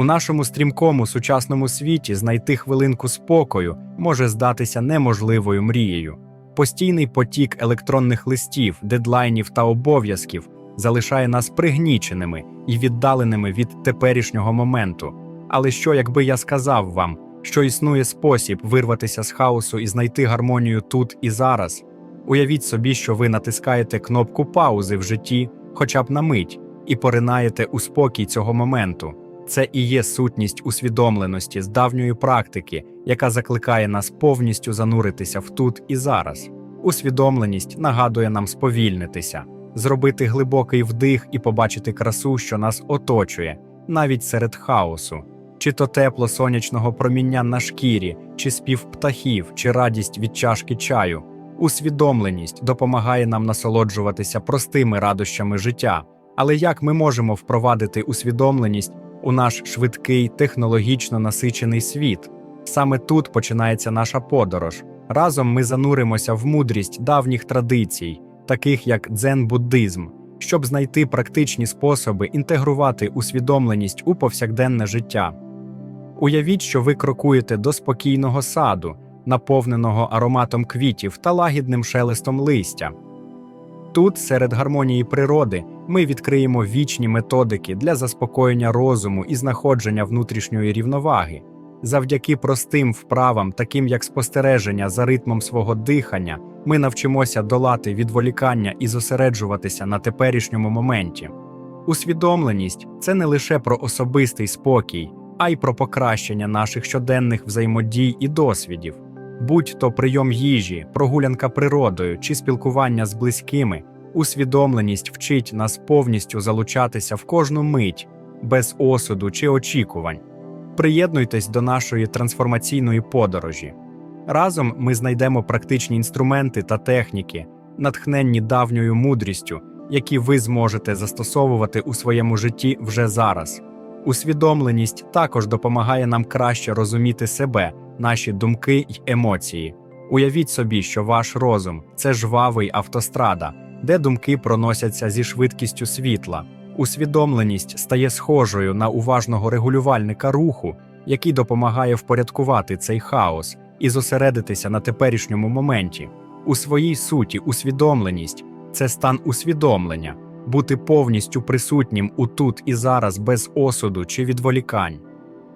У нашому стрімкому сучасному світі знайти хвилинку спокою може здатися неможливою мрією. Постійний потік електронних листів, дедлайнів та обов'язків залишає нас пригніченими і віддаленими від теперішнього моменту. Але що, якби я сказав вам, що існує спосіб вирватися з хаосу і знайти гармонію тут і зараз? Уявіть собі, що ви натискаєте кнопку паузи в житті, хоча б на мить, і поринаєте у спокій цього моменту. Це і є сутність усвідомленості з давньої практики, яка закликає нас повністю зануритися в тут і зараз. Усвідомленість нагадує нам сповільнитися, зробити глибокий вдих і побачити красу, що нас оточує, навіть серед хаосу, чи то тепло сонячного проміння на шкірі, чи спів птахів, чи радість від чашки чаю. Усвідомленість допомагає нам насолоджуватися простими радощами життя. Але як ми можемо впровадити усвідомленість у наш швидкий, технологічно насичений світ? Саме тут починається наша подорож. Разом ми зануримося в мудрість давніх традицій, таких як дзен-буддизм, щоб знайти практичні способи інтегрувати усвідомленість у повсякденне життя. Уявіть, що ви крокуєте до спокійного саду, наповненого ароматом квітів та лагідним шелестом листя. Тут, серед гармонії природи, ми відкриємо вічні методики для заспокоєння розуму і знаходження внутрішньої рівноваги. Завдяки простим вправам, таким як спостереження за ритмом свого дихання, ми навчимося долати відволікання і зосереджуватися на теперішньому моменті. Усвідомленість це не лише про особистий спокій, а й про покращення наших щоденних взаємодій і досвідів. Будь то прийом їжі, прогулянка природою чи спілкування з близькими, усвідомленість вчить нас повністю залучатися в кожну мить, без осуду чи очікувань. Приєднуйтесь до нашої трансформаційної подорожі. Разом ми знайдемо практичні інструменти та техніки, натхненні давньою мудрістю, які ви зможете застосовувати у своєму житті вже зараз. Усвідомленість також допомагає нам краще розуміти себе, наші думки й емоції. Уявіть собі, що ваш розум це жвавий автострада, де думки проносяться зі швидкістю світла. Усвідомленість стає схожою на уважного регулювальника руху, який допомагає впорядкувати цей хаос і зосередитися на теперішньому моменті. У своїй суті, усвідомленість це стан усвідомлення, бути повністю присутнім у тут і зараз без осуду чи відволікань.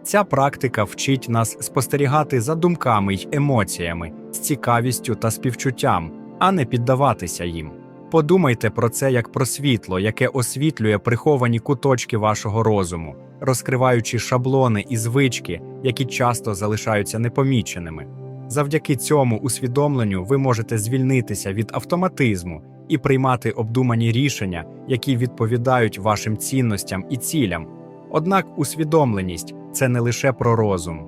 Ця практика вчить нас спостерігати за думками й емоціями з цікавістю та співчуттям, а не піддаватися їм. Подумайте про це як про світло, яке освітлює приховані куточки вашого розуму, розкриваючи шаблони і звички, які часто залишаються непоміченими. Завдяки цьому усвідомленню ви можете звільнитися від автоматизму і приймати обдумані рішення, які відповідають вашим цінностям і цілям. Однак усвідомленість це не лише про розум,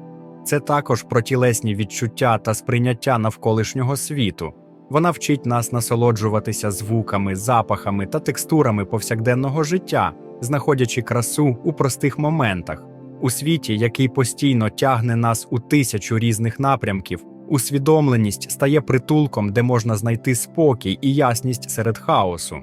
це також про тілесні відчуття та сприйняття навколишнього світу. Вона вчить нас насолоджуватися звуками, запахами та текстурами повсякденного життя, знаходячи красу у простих моментах. У світі, який постійно тягне нас у тисячу різних напрямків, усвідомленість стає притулком, де можна знайти спокій і ясність серед хаосу.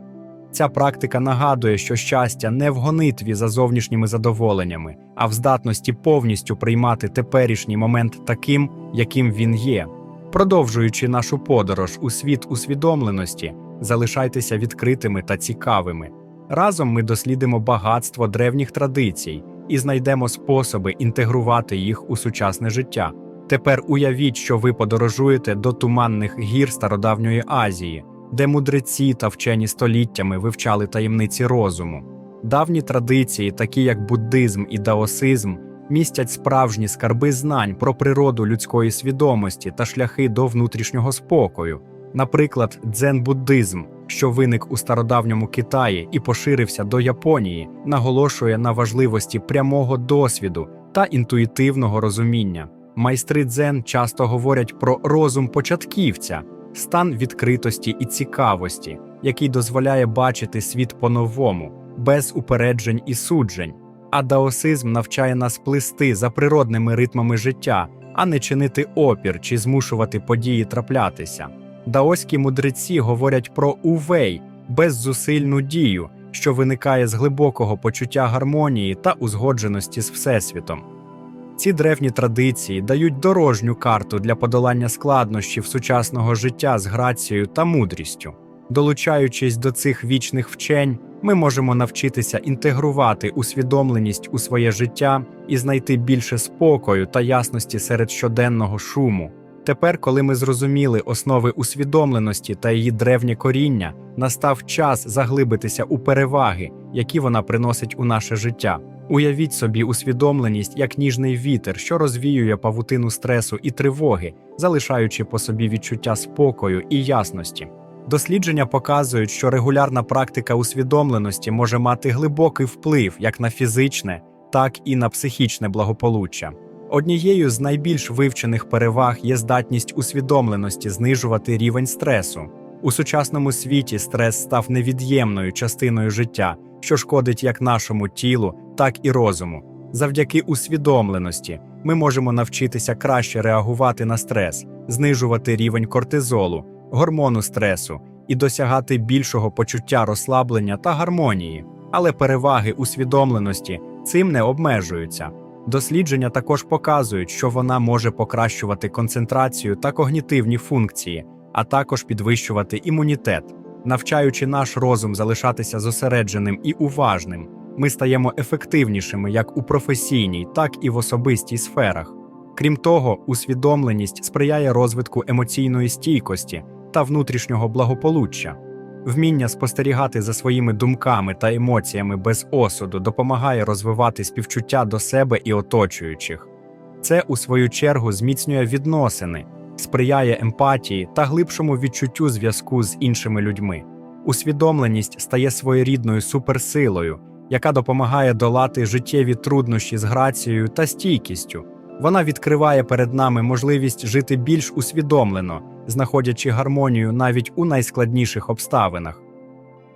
Ця практика нагадує, що щастя не в гонитві за зовнішніми задоволеннями, а в здатності повністю приймати теперішній момент таким, яким він є. Продовжуючи нашу подорож у світ усвідомленості, залишайтеся відкритими та цікавими. Разом ми дослідимо багатство древніх традицій і знайдемо способи інтегрувати їх у сучасне життя. Тепер уявіть, що ви подорожуєте до туманних гір стародавньої Азії, де мудреці та вчені століттями вивчали таємниці розуму. Давні традиції, такі як буддизм і даосизм, містять справжні скарби знань про природу людської свідомості та шляхи до внутрішнього спокою. Наприклад, дзен-буддизм, що виник у стародавньому Китаї і поширився до Японії, наголошує на важливості прямого досвіду та інтуїтивного розуміння. Майстри дзен часто говорять про розум початківця, стан відкритості і цікавості, який дозволяє бачити світ по-новому, без упереджень і суджень. А даосизм навчає нас плисти за природними ритмами життя, а не чинити опір чи змушувати події траплятися. Даоські мудреці говорять про увей, беззусильну дію, що виникає з глибокого почуття гармонії та узгодженості з Всесвітом. Ці древні традиції дають дорожню карту для подолання складнощів сучасного життя з грацією та мудрістю. Долучаючись до цих вічних вчень, ми можемо навчитися інтегрувати усвідомленість у своє життя і знайти більше спокою та ясності серед щоденного шуму. Тепер, коли ми зрозуміли основи усвідомленості та її древнє коріння, настав час заглибитися у переваги, які вона приносить у наше життя. Уявіть собі усвідомленість як ніжний вітер, що розвіює павутину стресу і тривоги, залишаючи по собі відчуття спокою і ясності. Дослідження показують, що регулярна практика усвідомленості може мати глибокий вплив як на фізичне, так і на психічне благополуччя. Однією з найбільш вивчених переваг є здатність усвідомленості знижувати рівень стресу. У сучасному світі стрес став невід'ємною частиною життя, що шкодить як нашому тілу, так і розуму. Завдяки усвідомленості ми можемо навчитися краще реагувати на стрес, знижувати рівень кортизолу, гормону стресу і досягати більшого почуття розслаблення та гармонії. Але переваги усвідомленості цим не обмежуються. Дослідження також показують, що вона може покращувати концентрацію та когнітивні функції, а також підвищувати імунітет. Навчаючи наш розум залишатися зосередженим і уважним, ми стаємо ефективнішими як у професійній, так і в особистій сферах. Крім того, усвідомленість сприяє розвитку емоційної стійкості та внутрішнього благополуччя. Вміння спостерігати за своїми думками та емоціями без осуду допомагає розвивати співчуття до себе і оточуючих. Це, у свою чергу, зміцнює відносини, сприяє емпатії та глибшому відчуттю зв'язку з іншими людьми. Усвідомленість стає своєрідною суперсилою, яка допомагає долати життєві труднощі з грацією та стійкістю. Вона відкриває перед нами можливість жити більш усвідомлено, знаходячи гармонію навіть у найскладніших обставинах.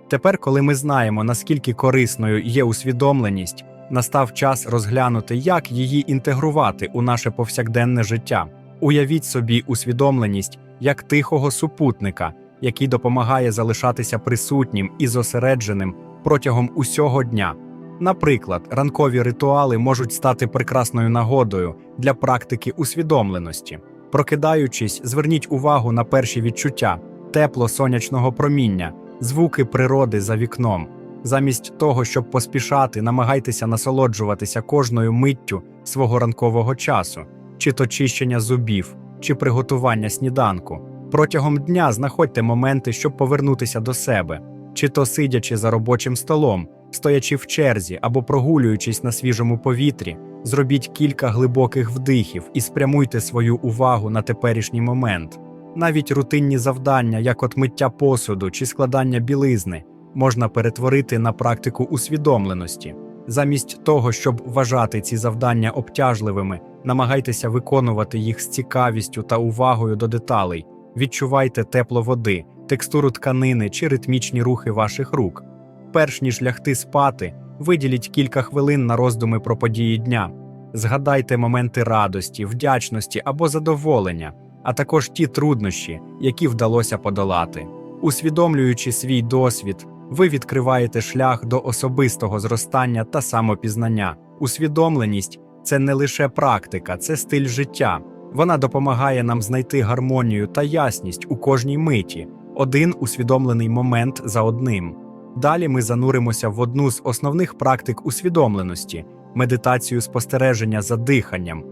Тепер, коли ми знаємо, наскільки корисною є усвідомленість, настав час розглянути, як її інтегрувати у наше повсякденне життя. Уявіть собі усвідомленість як тихого супутника, який допомагає залишатися присутнім і зосередженим протягом усього дня. Наприклад, ранкові ритуали можуть стати прекрасною нагодою для практики усвідомленості. Прокидаючись, зверніть увагу на перші відчуття, тепло сонячного проміння, звуки природи за вікном. Замість того, щоб поспішати, намагайтеся насолоджуватися кожною миттю свого ранкового часу, чи то чищення зубів, чи приготування сніданку. Протягом дня знаходьте моменти, щоб повернутися до себе, чи то сидячи за робочим столом, стоячи в черзі або прогулюючись на свіжому повітрі, зробіть кілька глибоких вдихів і спрямуйте свою увагу на теперішній момент. Навіть рутинні завдання, як от миття посуду чи складання білизни, можна перетворити на практику усвідомленості. Замість того, щоб вважати ці завдання обтяжливими, намагайтеся виконувати їх з цікавістю та увагою до деталей. Відчувайте тепло води, текстуру тканини чи ритмічні рухи ваших рук. Перш ніж лягти спати, виділіть кілька хвилин на роздуми про події дня. Згадайте моменти радості, вдячності або задоволення, а також ті труднощі, які вдалося подолати. Усвідомлюючи свій досвід, ви відкриваєте шлях до особистого зростання та самопізнання. Усвідомленість це не лише практика, це стиль життя. Вона допомагає нам знайти гармонію та ясність у кожній миті, один усвідомлений момент за одним. Далі ми зануримося в одну з основних практик усвідомленості медитацію спостереження за диханням.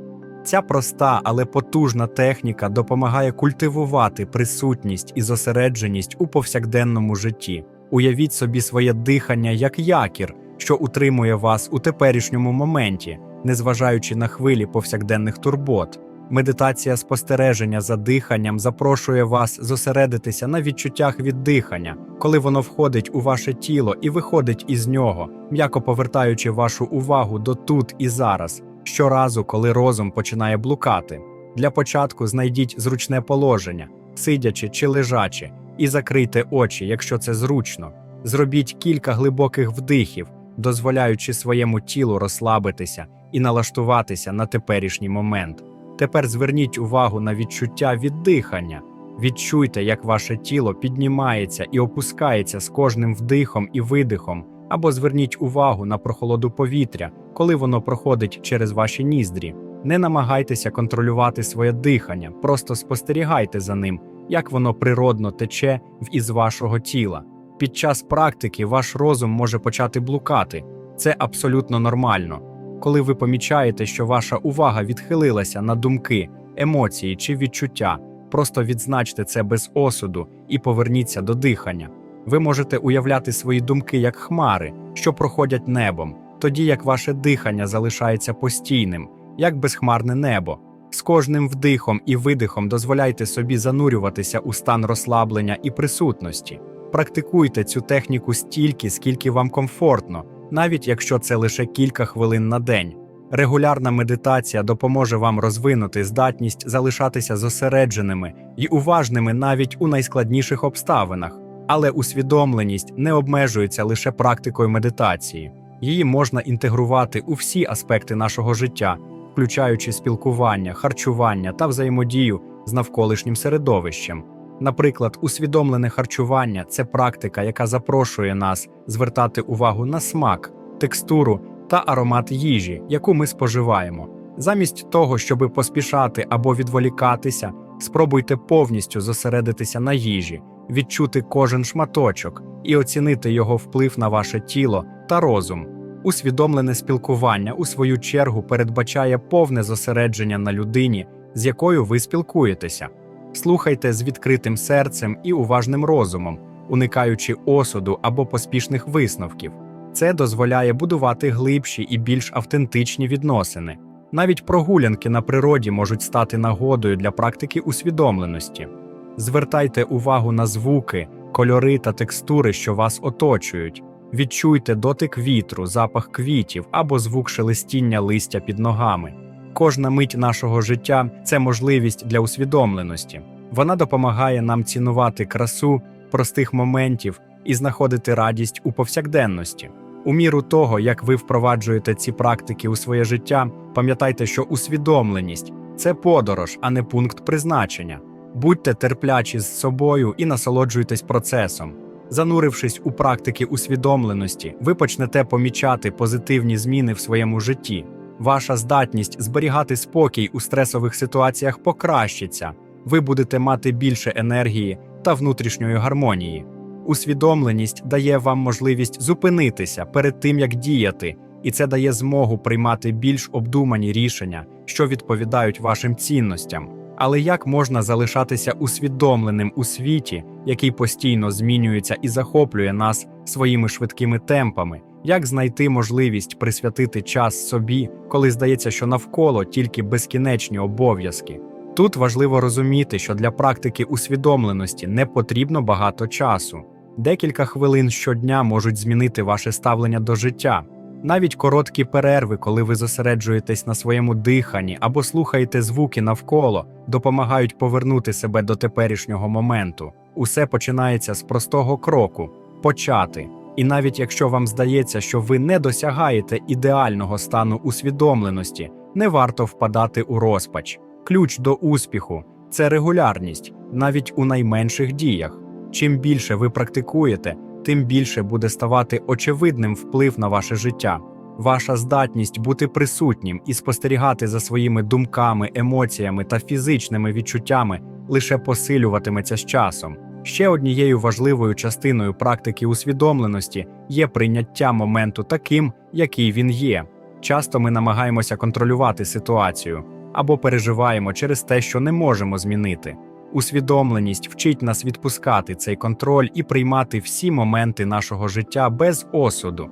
Ця проста, але потужна техніка допомагає культивувати присутність і зосередженість у повсякденному житті. Уявіть собі своє дихання як якір, що утримує вас у теперішньому моменті, незважаючи на хвилі повсякденних турбот. Медитація спостереження за диханням запрошує вас зосередитися на відчуттях від дихання, коли воно входить у ваше тіло і виходить із нього, м'яко повертаючи вашу увагу до тут і зараз, щоразу, коли розум починає блукати. Для початку знайдіть зручне положення, сидячи чи лежачи, і закрийте очі, якщо це зручно. Зробіть кілька глибоких вдихів, дозволяючи своєму тілу розслабитися і налаштуватися на теперішній момент. Тепер зверніть увагу на відчуття від дихання. Відчуйте, як ваше тіло піднімається і опускається з кожним вдихом і видихом, або зверніть увагу на прохолоду повітря, коли воно проходить через ваші ніздрі. Не намагайтеся контролювати своє дихання, просто спостерігайте за ним, як воно природно тече в із вашого тіла. Під час практики ваш розум може почати блукати. Це абсолютно нормально. Коли ви помічаєте, що ваша увага відхилилася на думки, емоції чи відчуття, просто відзначте це без осуду і поверніться до дихання. Ви можете уявляти свої думки як хмари, що проходять небом, тоді як ваше дихання залишається постійним, як безхмарне небо. З кожним вдихом і видихом дозволяйте собі занурюватися у стан розслаблення і присутності. Практикуйте цю техніку стільки, скільки вам комфортно, навіть якщо це лише кілька хвилин на день. Регулярна медитація допоможе вам розвинути здатність залишатися зосередженими і уважними навіть у найскладніших обставинах. Але усвідомленість не обмежується лише практикою медитації. Її можна інтегрувати у всі аспекти нашого життя, включаючи спілкування, харчування та взаємодію з навколишнім середовищем. Наприклад, усвідомлене харчування це практика, яка запрошує нас звертати увагу на смак, текстуру та аромат їжі, яку ми споживаємо. Замість того, щоб поспішати або відволікатися, спробуйте повністю зосередитися на їжі, відчути кожен шматочок і оцінити його вплив на ваше тіло та розум. Усвідомлене спілкування, у свою чергу, передбачає повне зосередження на людині, з якою ви спілкуєтеся. Слухайте з відкритим серцем і уважним розумом, уникаючи осуду або поспішних висновків. Це дозволяє будувати глибші і більш автентичні відносини. Навіть прогулянки на природі можуть стати нагодою для практики усвідомленості. Звертайте увагу на звуки, кольори та текстури, що вас оточують. Відчуйте дотик вітру, запах квітів або звук шелестіння листя під ногами. Кожна мить нашого життя це можливість для усвідомленості. Вона допомагає нам цінувати красу простих моментів і знаходити радість у повсякденності. У міру того, як ви впроваджуєте ці практики у своє життя, пам'ятайте, що усвідомленість це подорож, а не пункт призначення. Будьте терплячі з собою і насолоджуйтесь процесом. Занурившись у практики усвідомленості, ви почнете помічати позитивні зміни в своєму житті. Ваша здатність зберігати спокій у стресових ситуаціях покращиться. Ви будете мати більше енергії та внутрішньої гармонії. Усвідомленість дає вам можливість зупинитися перед тим, як діяти, і це дає змогу приймати більш обдумані рішення, що відповідають вашим цінностям. Але як можна залишатися усвідомленим у світі, який постійно змінюється і захоплює нас своїми швидкими темпами? Як знайти можливість присвятити час собі, коли здається, що навколо тільки безкінечні обов'язки? Тут важливо розуміти, що для практики усвідомленості не потрібно багато часу. Декілька хвилин щодня можуть змінити ваше ставлення до життя. Навіть короткі перерви, коли ви зосереджуєтесь на своєму диханні або слухаєте звуки навколо, допомагають повернути себе до теперішнього моменту. Усе починається з простого кроку почати. І навіть якщо вам здається, що ви не досягаєте ідеального стану усвідомленості, не варто впадати у розпач. Ключ до успіху це регулярність, навіть у найменших діях. Чим більше ви практикуєте, тим більше буде ставати очевидним вплив на ваше життя. Ваша здатність бути присутнім і спостерігати за своїми думками, емоціями та фізичними відчуттями лише посилюватиметься з часом. Ще однією важливою частиною практики усвідомленості є прийняття моменту таким, який він є. Часто ми намагаємося контролювати ситуацію або переживаємо через те, що не можемо змінити. Усвідомленість вчить нас відпускати цей контроль і приймати всі моменти нашого життя без осуду.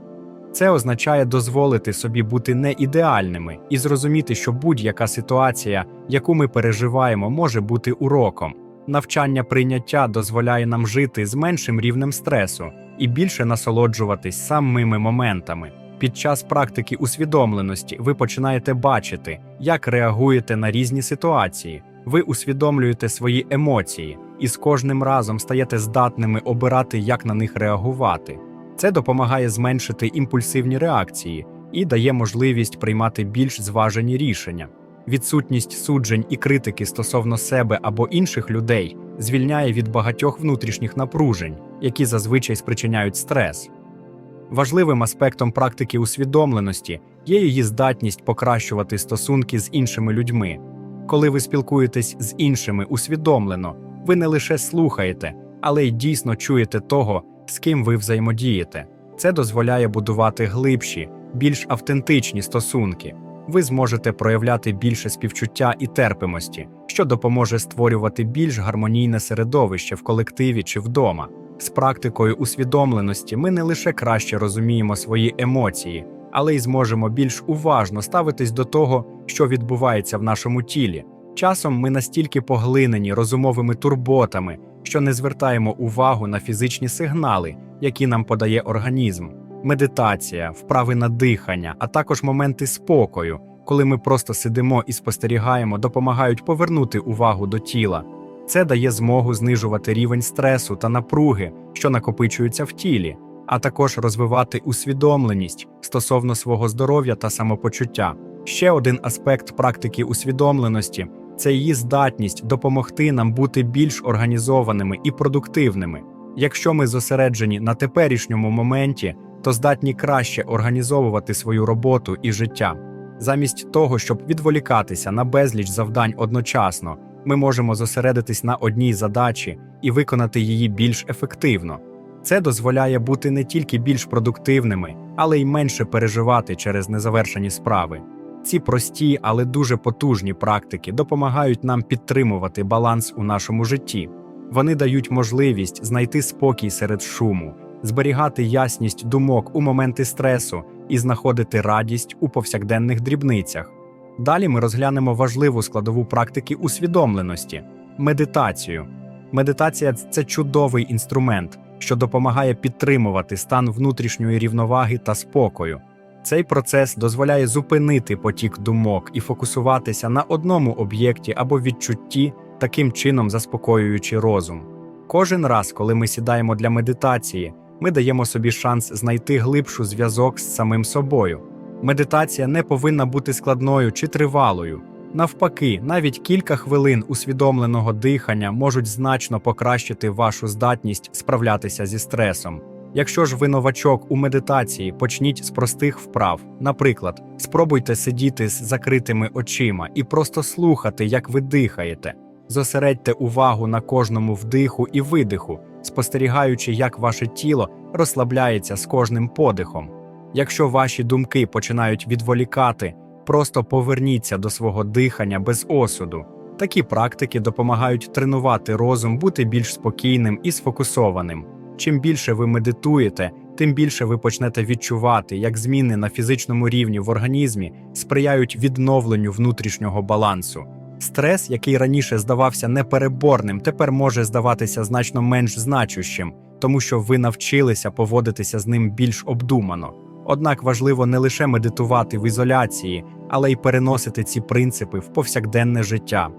Це означає дозволити собі бути не ідеальними і зрозуміти, що будь-яка ситуація, яку ми переживаємо, може бути уроком. Навчання прийняття дозволяє нам жити з меншим рівнем стресу і більше насолоджуватись самими моментами. Під час практики усвідомленості ви починаєте бачити, як реагуєте на різні ситуації. Ви усвідомлюєте свої емоції і з кожним разом стаєте здатними обирати, як на них реагувати. Це допомагає зменшити імпульсивні реакції і дає можливість приймати більш зважені рішення. Відсутність суджень і критики стосовно себе або інших людей звільняє від багатьох внутрішніх напружень, які зазвичай спричиняють стрес. Важливим аспектом практики усвідомленості є її здатність покращувати стосунки з іншими людьми. Коли ви спілкуєтесь з іншими усвідомлено, ви не лише слухаєте, але й дійсно чуєте того, з ким ви взаємодієте. Це дозволяє будувати глибші, більш автентичні стосунки. Ви зможете проявляти більше співчуття і терпимості, що допоможе створювати більш гармонійне середовище в колективі чи вдома. З практикою усвідомленості ми не лише краще розуміємо свої емоції, але й зможемо більш уважно ставитись до того, що відбувається в нашому тілі. Часом ми настільки поглинені розумовими турботами, що не звертаємо увагу на фізичні сигнали, які нам подає організм. Медитація, вправи на дихання, а також моменти спокою, коли ми просто сидимо і спостерігаємо, допомагають повернути увагу до тіла. Це дає змогу знижувати рівень стресу та напруги, що накопичуються в тілі, а також розвивати усвідомленість стосовно свого здоров'я та самопочуття. Ще один аспект практики усвідомленості це її здатність допомогти нам бути більш організованими і продуктивними. Якщо ми зосереджені на теперішньому моменті, то здатні краще організовувати свою роботу і життя. Замість того, щоб відволікатися на безліч завдань одночасно, ми можемо зосередитись на одній задачі і виконати її більш ефективно. Це дозволяє бути не тільки більш продуктивними, але й менше переживати через незавершені справи. Ці прості, але дуже потужні практики допомагають нам підтримувати баланс у нашому житті. Вони дають можливість знайти спокій серед шуму, зберігати ясність думок у моменти стресу і знаходити радість у повсякденних дрібницях. Далі ми розглянемо важливу складову практики усвідомленості медитацію. Медитація це чудовий інструмент, що допомагає підтримувати стан внутрішньої рівноваги та спокою. Цей процес дозволяє зупинити потік думок і фокусуватися на одному об'єкті або відчутті, таким чином заспокоюючи розум. Кожен раз, коли ми сідаємо для медитації, ми даємо собі шанс знайти глибшу зв'язок з самим собою. Медитація не повинна бути складною чи тривалою. Навпаки, навіть кілька хвилин усвідомленого дихання можуть значно покращити вашу здатність справлятися зі стресом. Якщо ж ви новачок у медитації, почніть з простих вправ. Наприклад, спробуйте сидіти з закритими очима і просто слухати, як ви дихаєте. Зосередьте увагу на кожному вдиху і видиху, спостерігаючи, як ваше тіло розслабляється з кожним подихом. Якщо ваші думки починають відволікати, просто поверніться до свого дихання без осуду. Такі практики допомагають тренувати розум бути більш спокійним і сфокусованим. Чим більше ви медитуєте, тим більше ви почнете відчувати, як зміни на фізичному рівні в організмі сприяють відновленню внутрішнього балансу. Стрес, який раніше здавався непереборним, тепер може здаватися значно менш значущим, тому що ви навчилися поводитися з ним більш обдумано. Однак важливо не лише медитувати в ізоляції, але й переносити ці принципи в повсякденне життя.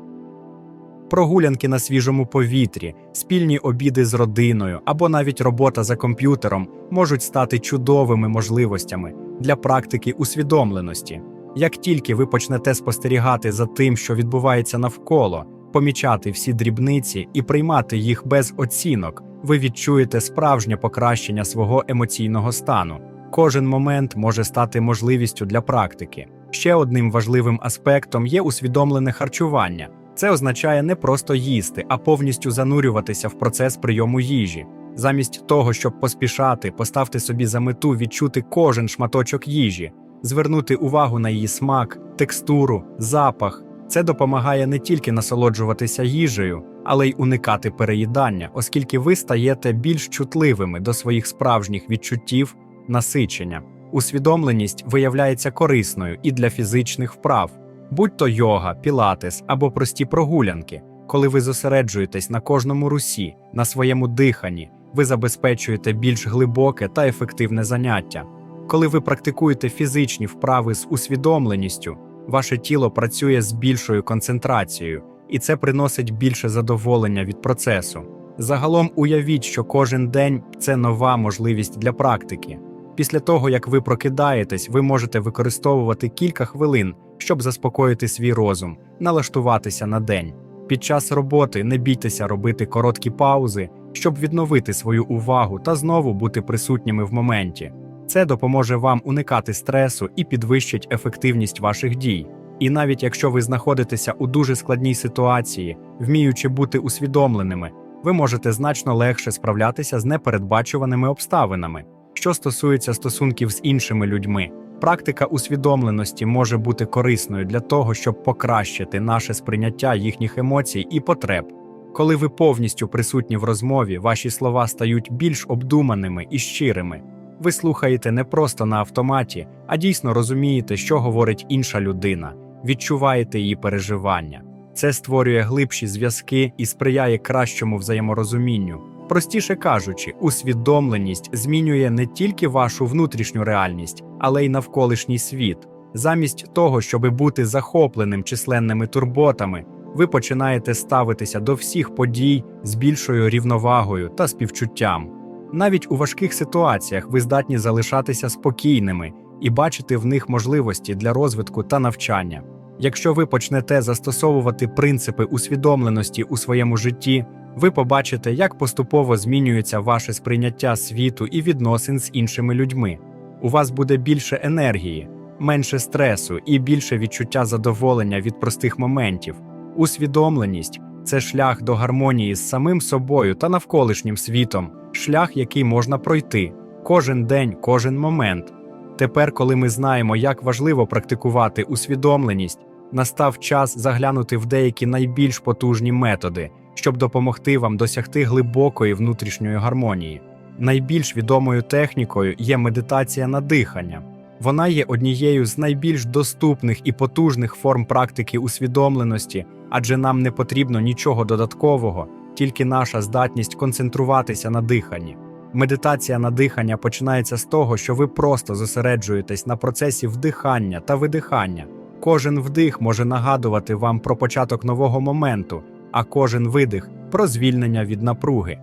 Прогулянки на свіжому повітрі, спільні обіди з родиною або навіть робота за комп'ютером можуть стати чудовими можливостями для практики усвідомленості. Як тільки ви почнете спостерігати за тим, що відбувається навколо, помічати всі дрібниці і приймати їх без оцінок, ви відчуєте справжнє покращення свого емоційного стану. Кожен момент може стати можливістю для практики. Ще одним важливим аспектом є усвідомлене харчування. Це означає не просто їсти, а повністю занурюватися в процес прийому їжі. Замість того, щоб поспішати, поставте собі за мету відчути кожен шматочок їжі, звернути увагу на її смак, текстуру, запах. Це допомагає не тільки насолоджуватися їжею, але й уникати переїдання, оскільки ви стаєте більш чутливими до своїх справжніх відчуттів, насичення. Усвідомленість виявляється корисною і для фізичних вправ, будь то йога, пілатес або прості прогулянки. Коли ви зосереджуєтесь на кожному русі, на своєму диханні, ви забезпечуєте більш глибоке та ефективне заняття. Коли ви практикуєте фізичні вправи з усвідомленістю, ваше тіло працює з більшою концентрацією, і це приносить більше задоволення від процесу. Загалом уявіть, що кожен день це нова можливість для практики. Після того, як ви прокидаєтесь, ви можете використовувати кілька хвилин, щоб заспокоїти свій розум, налаштуватися на день. Під час роботи не бійтеся робити короткі паузи, щоб відновити свою увагу та знову бути присутніми в моменті. Це допоможе вам уникати стресу і підвищить ефективність ваших дій. І навіть якщо ви знаходитеся у дуже складній ситуації, вміючи бути усвідомленими, ви можете значно легше справлятися з непередбачуваними обставинами. Що стосується стосунків з іншими людьми, практика усвідомленості може бути корисною для того, щоб покращити наше сприйняття їхніх емоцій і потреб. Коли ви повністю присутні в розмові, ваші слова стають більш обдуманими і щирими. Ви слухаєте не просто на автоматі, а дійсно розумієте, що говорить інша людина, відчуваєте її переживання. Це створює глибші зв'язки і сприяє кращому взаєморозумінню. Простіше кажучи, усвідомленість змінює не тільки вашу внутрішню реальність, але й навколишній світ. Замість того, щоби бути захопленим численними турботами, ви починаєте ставитися до всіх подій з більшою рівновагою та співчуттям. Навіть у важких ситуаціях ви здатні залишатися спокійними і бачити в них можливості для розвитку та навчання. Якщо ви почнете застосовувати принципи усвідомленості у своєму житті, ви побачите, як поступово змінюється ваше сприйняття світу і відносин з іншими людьми. У вас буде більше енергії, менше стресу і більше відчуття задоволення від простих моментів. Усвідомленість це шлях до гармонії з самим собою та навколишнім світом, шлях, який можна пройти кожен день, кожен момент. Тепер, коли ми знаємо, як важливо практикувати усвідомленість, настав час заглянути в деякі найбільш потужні методи, щоб допомогти вам досягти глибокої внутрішньої гармонії. Найбільш відомою технікою є медитація на дихання. Вона є однією з найбільш доступних і потужних форм практики усвідомленості, адже нам не потрібно нічого додаткового, тільки наша здатність концентруватися на диханні. Медитація на дихання починається з того, що ви просто зосереджуєтесь на процесі вдихання та видихання. Кожен вдих може нагадувати вам про початок нового моменту, а кожен видих про звільнення від напруги.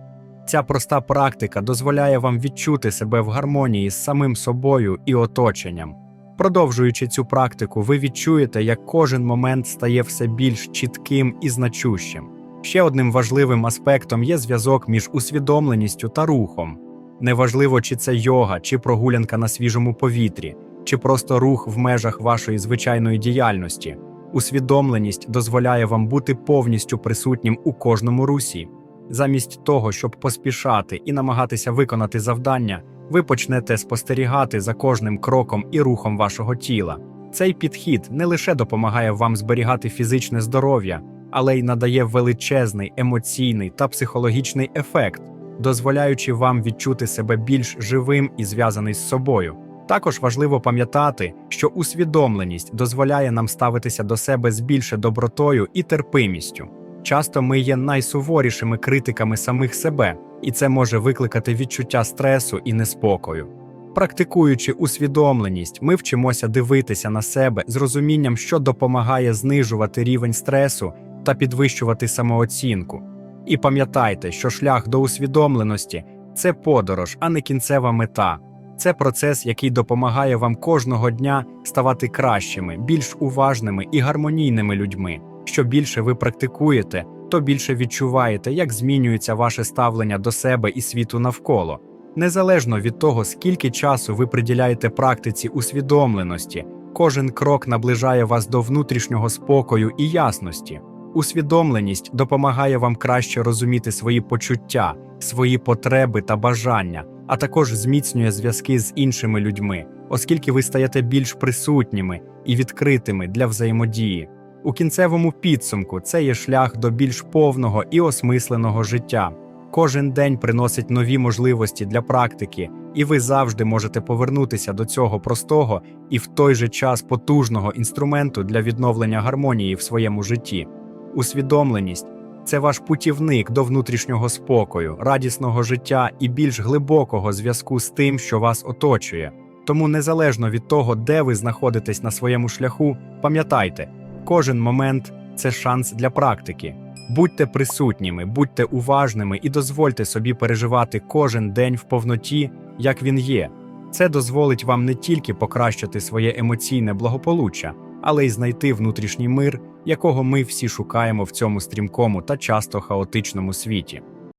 Ця проста практика дозволяє вам відчути себе в гармонії з самим собою і оточенням. Продовжуючи цю практику, ви відчуєте, як кожен момент стає все більш чітким і значущим. Ще одним важливим аспектом є зв'язок між усвідомленістю та рухом. Неважливо, чи це йога, чи прогулянка на свіжому повітрі, чи просто рух в межах вашої звичайної діяльності. Усвідомленість дозволяє вам бути повністю присутнім у кожному русі. Замість того, щоб поспішати і намагатися виконати завдання, ви почнете спостерігати за кожним кроком і рухом вашого тіла. Цей підхід не лише допомагає вам зберігати фізичне здоров'я, але й надає величезний емоційний та психологічний ефект, дозволяючи вам відчути себе більш живим і зв'язаний з собою. Також важливо пам'ятати, що усвідомленість дозволяє нам ставитися до себе з більше добротою і терпимістю. Часто ми є найсуворішими критиками самих себе, і це може викликати відчуття стресу і неспокою. Практикуючи усвідомленість, ми вчимося дивитися на себе з розумінням, що допомагає знижувати рівень стресу та підвищувати самооцінку. І пам'ятайте, що шлях до усвідомленості це подорож, а не кінцева мета. Це процес, який допомагає вам кожного дня ставати кращими, більш уважними і гармонійними людьми. Що більше ви практикуєте, то більше відчуваєте, як змінюється ваше ставлення до себе і світу навколо. Незалежно від того, скільки часу ви приділяєте практиці усвідомленості, кожен крок наближає вас до внутрішнього спокою і ясності. Усвідомленість допомагає вам краще розуміти свої почуття, свої потреби та бажання, а також зміцнює зв'язки з іншими людьми, оскільки ви стаєте більш присутніми і відкритими для взаємодії. У кінцевому підсумку це є шлях до більш повного і осмисленого життя. Кожен день приносить нові можливості для практики, і ви завжди можете повернутися до цього простого і в той же час потужного інструменту для відновлення гармонії в своєму житті. Усвідомленість це ваш путівник до внутрішнього спокою, радісного життя і більш глибокого зв'язку з тим, що вас оточує. Тому, незалежно від того, де ви знаходитесь на своєму шляху, пам'ятайте, кожен момент це шанс для практики. Будьте присутніми, будьте уважними і дозвольте собі переживати кожен день в повноті, як він є. Це дозволить вам не тільки покращити своє емоційне благополуччя, але й знайти внутрішній мир, якого ми всі шукаємо в цьому стрімкому та часто хаотичному світі.